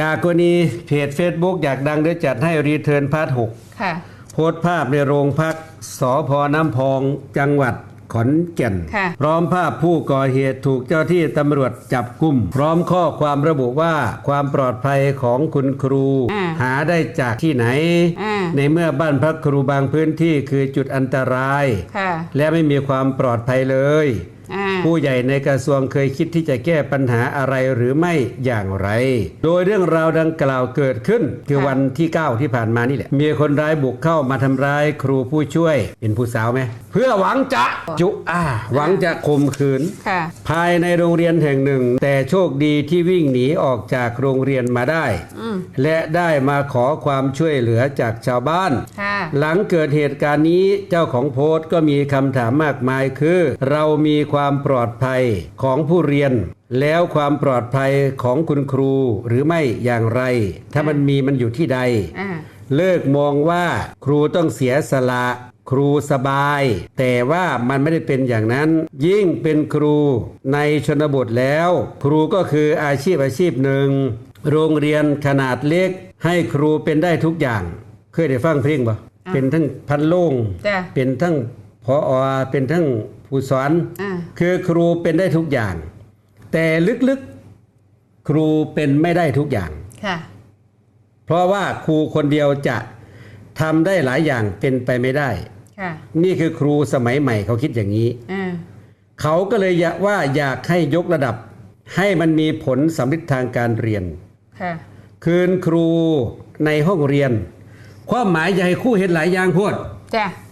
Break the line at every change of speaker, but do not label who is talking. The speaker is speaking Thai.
จากกรณีเพจ Facebook อยากดังเดี๋ยวจัดให้รีเทิร์นพาร์ทหก
ค่ะ
โพสต์ภาพในโรงพักสพน้ำพองจังหวัดขอนแก่น
ค่ะ
พร้อมภาพผู้ก่อเหตุถูกเจ้าที่ตำรวจจับกุม พร้อมข้อความระบุว่าความปลอดภัยของคุณครู
อ่า
หาได้จากที่ไหน
อ่า
ในเมื่อบ้านพักครูบางพื้นที่คือจุดอันตราย
ค่ะ
และไม่มีความปลอดภัยเลย
อ่า
ผู้ใหญ่ในกระทรวงเคยคิดที่จะแก้ปัญหาอะไรหรือไม่อย่างไร โดยเรื่องราวดังกล่าวเกิดขึ้น คือ
ค่ะ
วันที่ 9 ที่ผ่านมานี่แหละมีคนร้ายบุกเข้ามาทำร้ายครูผู้ช่วย เป็นผู้สาวไหมเพื่อหวังจะจุอ่าหวังจะข่มขืน
ค่ะ
ภายในโรงเรียนแห่งหนึ่ง แต่โชคดีที่วิ่งหนีออกจากโรงเรียนมาได้
อืม
และได้มาขอความช่วยเหลือจากชาวบ้าน
ค่ะ
หลังเกิดเหตุการณ์นี้เจ้าของโพสต์ก็มีคำถามมากมายคือ เรามีความปลอดภัยของผู้เรียน แล้วความปลอดภัยของคุณครูหรือไม่อย่างไร ถ้ามันมีมันอยู่ที่ใด
อ่า
เลิกมองว่าครูต้องเสียสละครูสบาย แต่ว่ามันไม่ได้เป็นอย่างนั้น ยิ่งเป็นครูในชนบทแล้ว ครูก็คืออาชีพอาชีพหนึ่ง โรงเรียนขนาดเล็ก ให้ครูเป็นได้ทุกอย่าง เคยได้ฟังเพลงบ่เป็นทั้งพันโลง
จ้ะ
เป็นทั้งพออเป็นทั้งผู้สอน
อ่า
คือครูเป็นได้ทุกอย่าง แต่ลึกๆครูเป็นไม่ได้ทุกอย่าง
ค่ะ
เพราะว่าครูคนเดียวจะทำได้หลายอย่างเป็นไปไม่ได้
ค่ะ
นี่คือครูสมัยใหม่เขาคิดอย่างนี้
อ่า
เขาก็เลยอยากว่าอยากให้ยกระดับ ให้มันมีผลสำลิดทางการเรียน
ค่ะ
คืนครูในห้องเรียน ความหมายอยากให้ครู่เห็นหลายอย่างโพด
จ้ะ